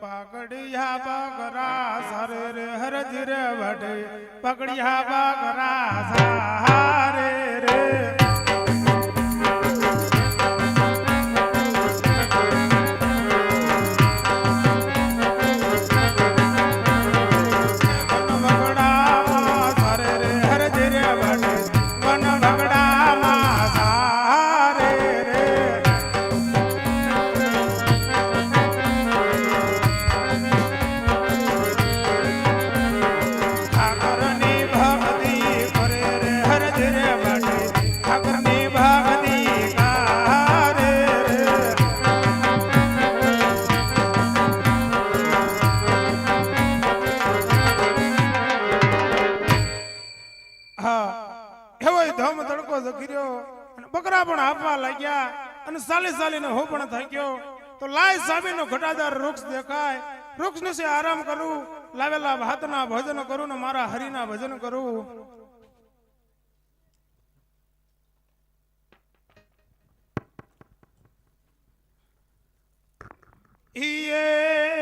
પાકડિયા બગરા સરે રે હરજી રે વડે પકડિયા બકરા સારે રે. અને નો હો પણ થાક્યો. તો લાય સાબીનો ઘટાદાર વૃક્ષ દેખાય. વૃક્ષ નીચે આરામ કરું, લાવેલા ભાતના ભજન કરું ને મારા હરિના ભજન કરું. ઈએ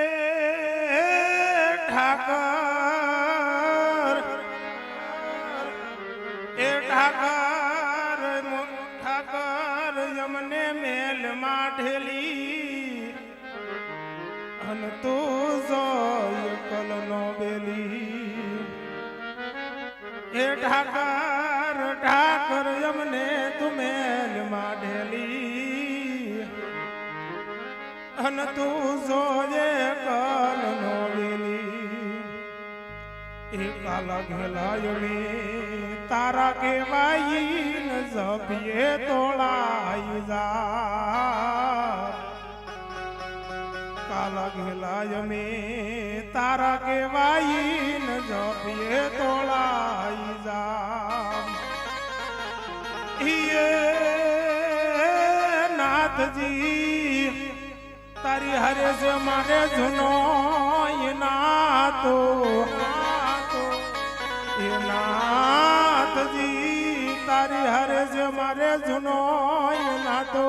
એ ઠાકર ઠાકર અમને તું માઢેલી અન તું જોજે કાલ બેલી એ કાલા ઘેલાયણી તારા કેવાઈ ન જપીએ તોળાઈ જા. કાલા ઘેલાય મે તારા કેવાઈ ન જપીએ તોળાઈ ઈએ નાથજી તારી હરે છે મારે જૂનો નાતો એ નાથજી તારી હરે છે મારે જૂનો નાતો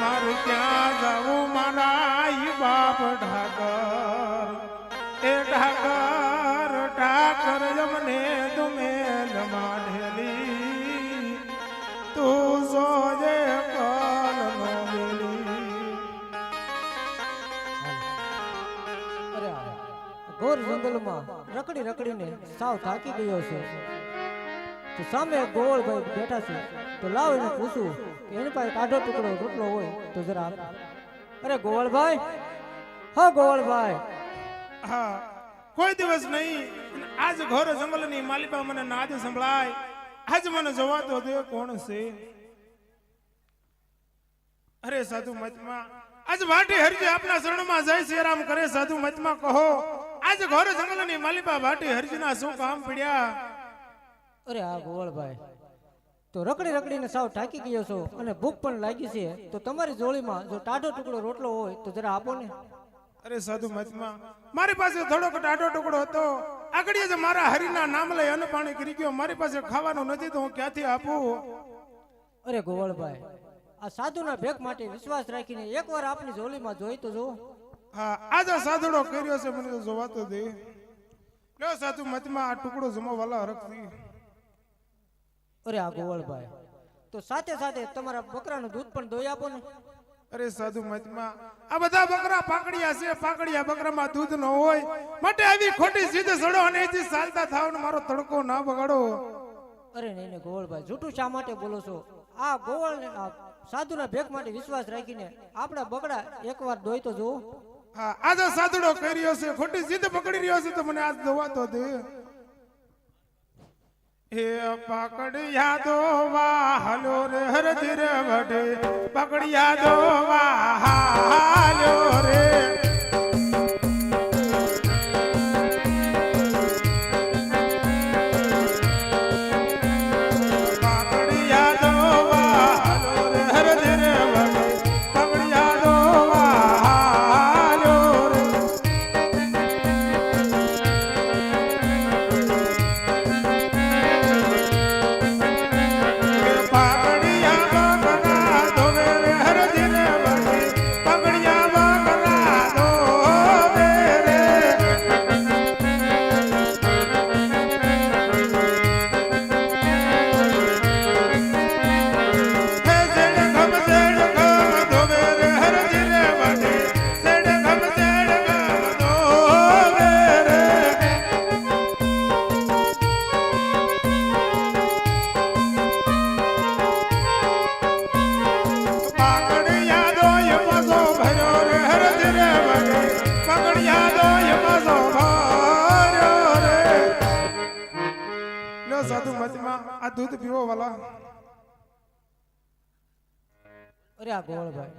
મારું ક્યાં જવું મારા બાપ ઠાકર એ ઢાકર ઠાકર જમને તુમે માઢેલી જંગલમાં રકડી રકડીને સાવ થાકી ગયો છે. તો સામે એક ગોવળભાઈ બેઠા છે. તો લાવ એને પૂછું કે એની પાસે કાઢો ટુકડો રોટલો હોય તો જરા. અરે ગોવળભાઈ હા ગોવળભાઈ હા, કોઈ દિવસ નહીં આજ ઘોર જંગલની માલિકા મને નાદ સંભળાય. આજ મને જોવા તો દે કોણ છે? અરે સાધુ મતમાં આજ વાટી હરજી આપના શરણમાં જય શ્રી રામ કરે, સાધુ મતમાં કહો. આજ ઘોર જંગલની માલિપા ભાટી હરજીના શું કામ પડ્યા? અરે આ ગોવળભાઈ તો રખડી રખડીને સાવ ઠાકી ગયો છો અને ભૂખ પણ લાગી છે તો તમારી જોળીમાં જો ટાઢો ટુકડો રોટલો હોય તો જરા આપો ને. અરે સાધુ મહાત્મા મારી પાસે થોડોક ટાઢો ટુકડો હતો. આગળ જ મારા હરિના નામ લઈ અન્ન પાણી કરી ગયો મારી પાસે ખાવાનું નથી તો હું ક્યાંથી આપું? અરે ગોવળભાઈ આ સાધુના ભેગ માટે વિશ્વાસ રાખીને એકવાર આપની જોલીમાં જોઈ તો જો હા આજે સાધુડો કર્યો છે મને તો જોવાતો દે. લ્યો સાધુ મતમાં આ ટુકડો જમાવાલા હરખથી. અરે આ ગોવળભાઈ તો સાથે સાથે તમારા બકરાનું દૂધ પણ દોઈ આપો ને. અરે સાધુ મતમાં આ બધા બકરા પાકડિયા છે પાકડિયા બકરામાં દૂધ ન હોય. માટે આવી ખોટી સીધે સડો અને એથી ચાલતા થાવ ને મારો તડકો ના બગાડો. અરે નહીં ને ગોવળભાઈ જૂઠું શા માટે બોલો છો? આ ગોવળ સાધુના ભેગ માટે વિશ્વાસ રાખીને આપણા બકરા એકવાર દોઈ તો જો હા, આજે કરી કર્યો છે, ખોટી જીદ પકડી રહ્યો છે, તો મને આજ જોવાતો દે. હે પકડિયા દોવા, હલો રે હરજી રે વડે પકડિયા દો વાહલો રે.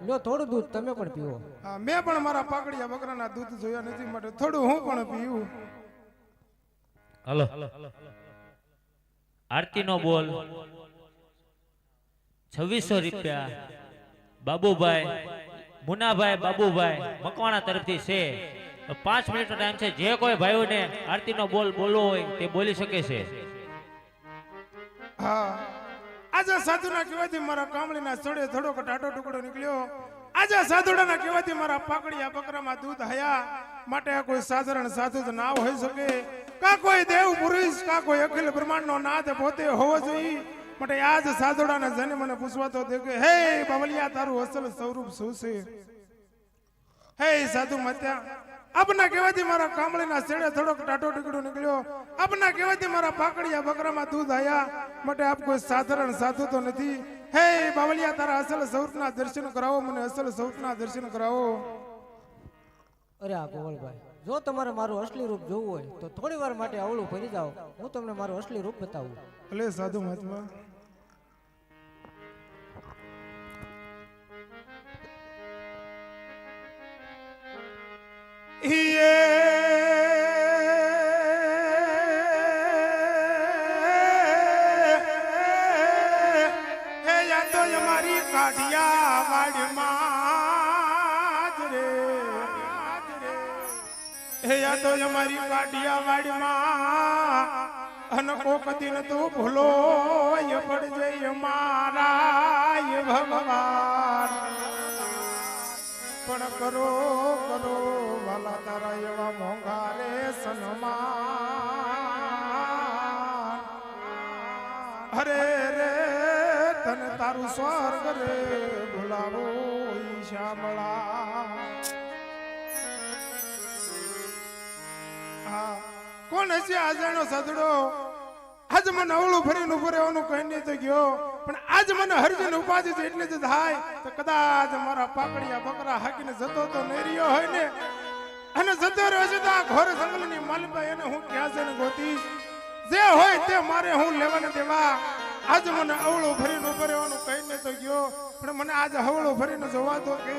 લ્યો થોડું દૂધ તમે પણ પીવો. હા, મેં પણ મારા પાકડિયા બકરાના દૂધ જોયા નથી માટે થોડું હું પણ પીવું. હલો. આરતી નો બોલ. છવ્વીસો રૂપિયા. બાબુભાઈ મુનાભાઈ બાબુભાઈ મકવાણા તરફથી છે. પાંચ મિનિટનો ટાઈમ છે. જે કોઈ ભાઈઓને આરતીનો બોલ બોલવો હોય તે બોલી શકે છે. હા. આજે સાધુના કહેવાથી મારા કામળીના સડે થોડોક ટાટો ટુકડો નીકળ્યો. આજે સાધુડાના કહેવાથી મારા પાકડિયા બકરામાં દૂધ હયા. માટે આ કોઈ સાધારણ સાધુ તો ના હોઈ શકે. કા કોઈ દેવ પુરુષ, કા કોઈ અખિલ બ્રહ્માંડનો નાથ પોતે હોવો જોઈએ. માટે આજ સાધુડાના જને મને પૂછવા તો કે હે બાવલિયા, તારું અસલ સ્વરૂપ શું છે? હે સાધુ મત્યા આપના કહેવાથી મારા કામળીના છેડે થોડોક ટાટો ટીકડો નીકળ્યો. આપના કહેવાથી મારા પાકડિયા બકરામાં દૂધ આયા. માટે આપ કોઈ સાધારણ સાધુ તો નથી. હે બાવલિયા તારા અસલ સ્વરૂપના દર્શન કરાવો મને અસલ સ્વરૂપના દર્શન કરાવો. અરે આ ગોળભાઈ જો તમારે મારું અસલી રૂપ જોવું હોય તો થોડી વાર માટે અવળું ફરી જાઓ. હું તમને મારું અસલી રૂપ બતાવું. એટલે સાધુ મહાત્મા. અમારી કાઢિયા વાડમાં રે. હે યા તો અમારી કાઢિયા વાડમાં અન કોક દિન તું ભૂલો ય પડજે મારા ભગવાન. પણ કરો કરો વાલા તારા એવા મોંઘા રે સન્માન. અરે રે, તને તારું સ્વર્ગ રે, બોલાવો ઈ શ્યામળા હા, કોણ છે આજાણો સદડો આજ મને અવળું ફરીને ઊભો રહેવાનું કઈ નહીં તો ગયો. પણ આજ મને હરજન ઉપાધિ છે, એટલે જ થાય. તો કદાચ મારા પાકડિયા બકરા હાકીને જતો તો નેરિયો હોય ને. અને જતો રહ્યો છે તો આ ઘોર જંગલની માલિકા એને હું ક્યાં છે ને ગોતીશ? જે હોય તે મારે હું લેવાને દેવા. આજ મને અવળું ભરીને ઊભો રહેવાનું કઈ નહીં તો ગયો. પણ મને આજ હવળું ભરીને જોવા તો કે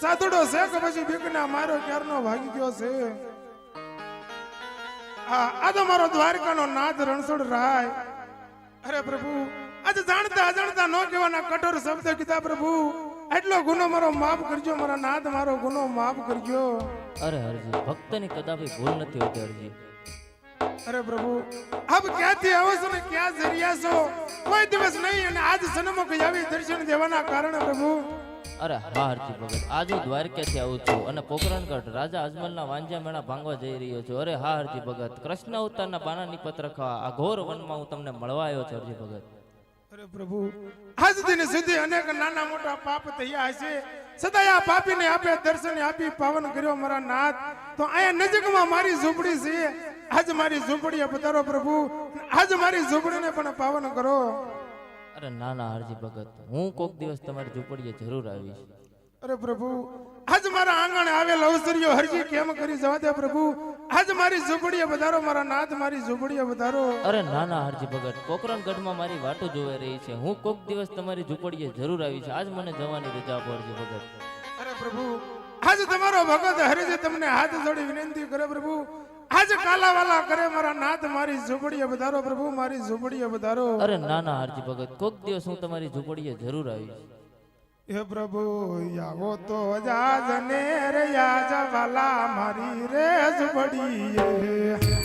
સાધુડો છે કે પછી બીકના મારો ક્યારનો ભાગી ગયો છે? આ તો મારો દ્વારકાનો નાદ રણછોડ રાય. અરે પ્રભુ આજે જાણતા અજાણતા ન કહેવાના કઠોર શબ્દ કીધા પ્રભુ એટલો ગુનો મારો માફ કરજો મારા નાથ મારો ગુનો માફ કરજો. અરે હરજી ભક્તની કદાપી ભૂલ નથી હોતી હરજી. અરે પ્રભુ આપ ક્યાંથી આવો છો ને ક્યાં જરિયા છો? કોઈ દિવસ નહીં અને આજ સન્મુખ આવી દર્શન દેવાના કારણે પ્રભુ. અરે હા હરજી ભગત આજે દ્વારકાથી આવું છું અને પોકરણગઢ રાજા અજમલના વાંજા મેળા ભાંગવા જઈ રહ્યો છું. અરે હા હરજી ભગત કૃષ્ણ અવતારના પાના પત્ર ખાવા આ ઘોર વનમાં હું તમને મળવા આવ્યો છું હરજી ભગત. અરે પ્રભુ આજ દિન સુધી અનેક નાના મોટા પાપ થયા હશે. સદાય આ પાપીને આપે દર્શન આપી પાવન કર્યો મારા નાથ. તો અહીંયા નજીકમાં મારી ઝૂંપડી છે. આજ મારી ઝૂંપડીએ પધારો પ્રભુ. આજ મારી ઝૂંપડીને પણ પાવન કરો. અરે ના ના હરજી ભગત હું કોક દિવસ તમારી ઝૂંપડીએ જરૂર આવીશ. અરે પ્રભુ આજ મારા આંગણે આવેલ અવસરીઓ હરજી કેમ કરી જવા દે પ્રભુ? આજ મારી ઝૂંપડીએ વધારો મારા નાથ મારી ઝૂંપડીએ વધારો. અરે ના ના હરજી ભગત પોકરણગઢમાં મારી વાટો જોવાઈ રહી છે. હું કોક દિવસ તમારી ઝૂંપડીએ જરૂર આવીશ આજ મને જવાની રજા આપો હરજી ભગત. અરે પ્રભુ આજ તમારો ભગત હરિજી તમને હાથ જોડી વિનંતી કરે પ્રભુ. આજ કાલાવાલા કરે મારા નાથ મારી ઝૂંપડીએ વધારો પ્રભુ મારી ઝૂંપડીએ વધારો. અરે ના ના હરજી ભગત કોક દિવસ હું તમારી ઝૂંપડીએ જરૂર આવીશ. હે પ્રભુ આવો તો જાજ ને રે યાજ વાલા મારી રે ઝૂંપડીએ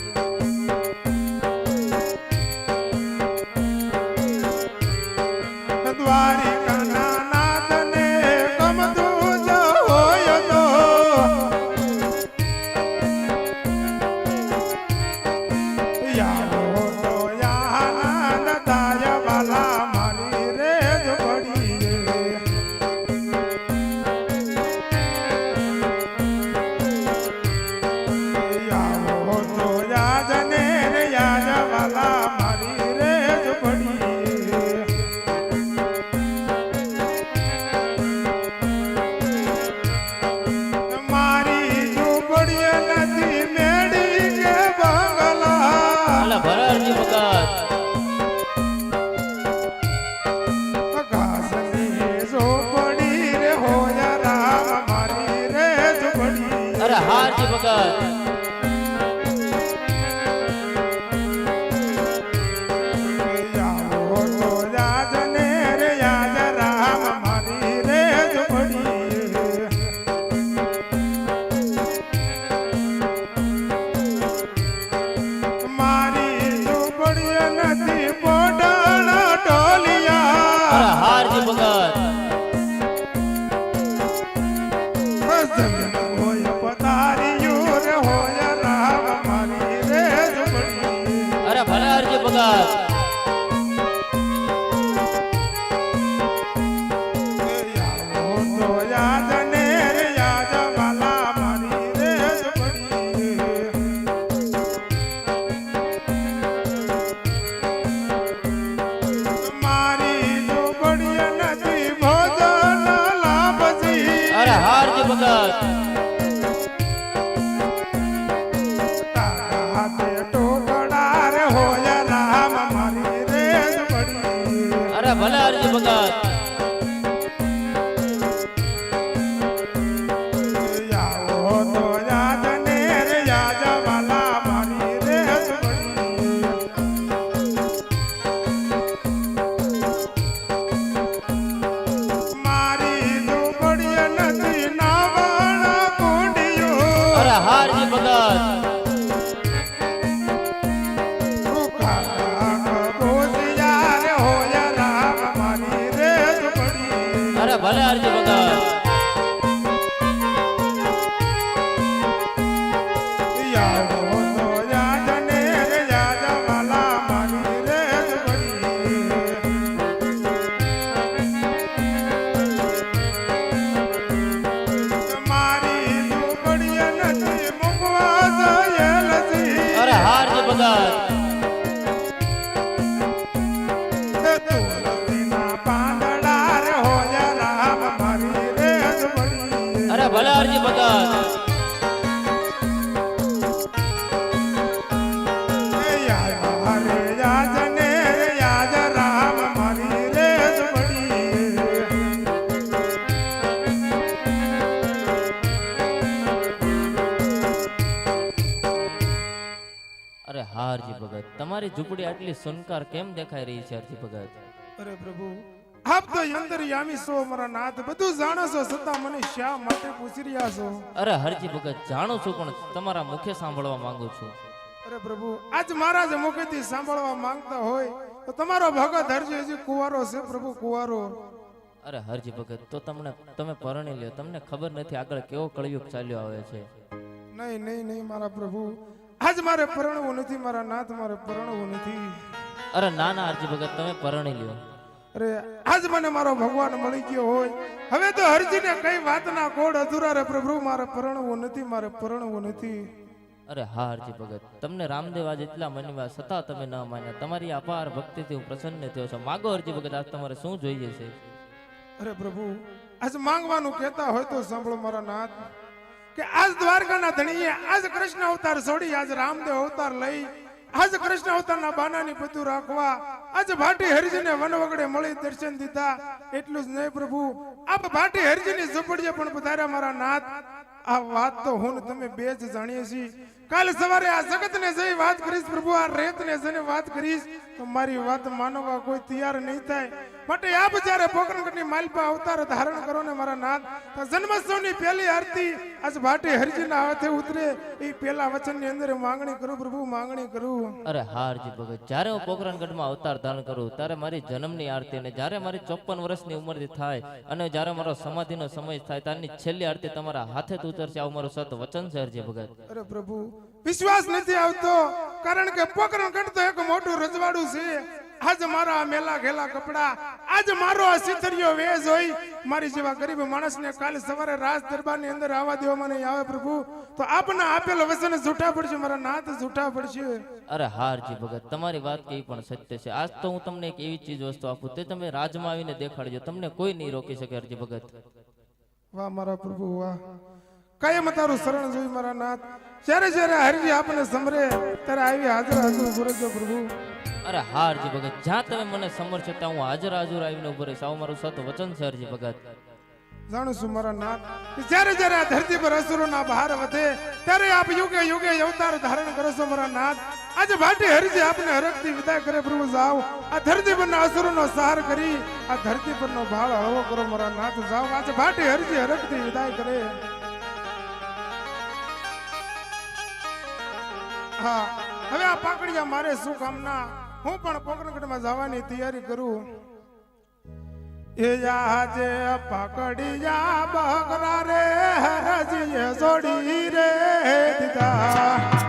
તમારી ઝૂંપડી આટલી સુનકાર કેમ દેખાઈ રહી છે હરજી ભગત અરે પ્રભુ આપ તો અંતર્યામી છો મારા નાથ. બધું જાણો છો છતાં મને શા માટે પૂછી રહ્યા છો? અરે હરજી ભગત જાણું છું પણ તમારા મુખે સાંભળવા માંગુ છું. અરે પ્રભુ આજ મહારાજ મુખેથી સાંભળવા માંગતા હોય તો તમારો ભગત હરજી હજી કુવારો છે પ્રભુ કુવારો. અરે હરજી ભગત તો તમને તમે પરણી લ્યો. તમને ખબર નથી આગળ કેવો કળયુગ ચાલ્યો આવે છે. નહીં નહીં નહીં મારા પ્રભુ. આજ મારે પરણવું નથી મારા નાથ મારે પરણવું નથી. અરે ના ના હરજી ભગત તમે પરણી લ્યો. અરે આજ મને મારો ભગવાન મળી ગયો હોય. હવે તો હરજીને કઈ વાતના કોડ અધૂરા રે પ્રભુ મારે પરણવું નથી મારે પરણવું નથી. અરે હા હરજી ભગત તમને રામદેવ આજ એટલા મનવા છતાં તમે ન માન્યા. તમારી અપાર ભક્તિથી હું પ્રસન્ન થયો છું. માગો હરજી ભગત આજ તમારે શું જોઈએ છે? અરે પ્રભુ આજ માંગવાનું કહેતા હોય તો સાંભળો મારા નાથ કે આજ દ્વારકાના ધણીએ આજ કૃષ્ણ અવતાર છોડી આજ રામદેવ અવતાર લઈ, આજ કૃષ્ણ અવતારના બાનાની બધું રાખવા, આજ ભાટી હરિજીને વન વગડે મળી દર્શન દીધા. એટલું જ નહીં પ્રભુ, આપ ભાટી હરિજીની ઝુંપડીએ પણ પધાર્યા મારા નાથ. આ વાત તો હું તમે બે જ જાણીએ છીએ. કાલ સવારે આ જગતને જઈ વાત કરીશ પ્રભુ, આ રેતને જઈને વાત કરીશ તો મારી વાત માનવા કોઈ તૈયાર નહીં થાય. માટે આપ જ્યારે પોકરણગઢની માલપા અવતાર ધારણ કરો ને મારા નાથ તો જન્મોત્સવની પહેલી આરતી આજ ભાટી હરજીના હાથે ઉતરે. એ પહેલા વચનની અંદર માંગણી કરું પ્રભુ માંગણી કરું. અરે હારજી ભગત જ્યારે હું પોખરણગઢમાં અવતાર ધારણ કરું ત્યારે મારી જન્મની આરતી અને જ્યારે મારી ચોપન વર્ષની ઉંમરથી થાય અને જ્યારે મારો સમાધિનો સમય થાય ત્યારની છેલ્લી આરતી તમારા હાથે જ ઉતરશે. આવું મારું સત વચન છે હરજી ભગત. અરે પ્રભુ વિશ્વાસ નથી આવતો. કારણ કે પોકરણગઢ તો એક મોટું રજવાડું છે. આજ મારા આ મેલા ઘેલા કપડા આજ મારો આ સિથરિયો વેજ હોય. મારી જેવા ગરીબ માણસને કાલે સવારે રાજ દરબારની અંદર આવવા દેવામાં મને આવે પ્રભુ. તો આપના આપેલ વચન જૂઠા પડશે મારા નાથ જૂઠા પડશે. અરે હારજી ભગત તમારી વાત કઈ પણ સત્ય છે. આજ તો હું તમને એક એવી ચીજ વસ્તુ આપું તે તમે રાજમાં આવીને દેખાડજો. તમને કોઈ નહીં રોકી શકે હરજી ભગત. વાહ મારા પ્રભુ વાહ. કાયમ તારું શરણ જોઈ મારા નાથ. જ્યારે જ્યારે હરજી આપને સમરે ત્યારે આવી હાજર હાજર ગુરજો પ્રભુ. અરે હારજી ભગત જ્યાં તમે મને સમરશો ત્યાં હું હાજર હાજર આવીને ઊભો રહીશ. આવું મારું સત વચન છે હરજી ભગત. જાણું છું મારા નાથ જ્યારે જ્યારે આ ધરતી પર અસુરોના બહાર વધે ત્યારે આપ યુગે યુગે અવતાર ધારણ કરો છો મારા નાથ. આજે ભાટી હરજી આપને હરકથી વિદાય કરે પ્રભુ જાઓ આ ધરતી પરના અસુરોનો સહાર કરી આ ધરતી પરનો ભાળ હળવો કરો મારા નાથ જાઓ આજે ભાટી હરજી હરકથી વિદાય કરે. હા. હવે આ પાકડિયા મારે શું કામના? હું પણ પોકરણગઢમાં જવાની તૈયારી કરું. એ આજે પકડિયા બગરા રે, હરજીએ જોડી રે દીધા.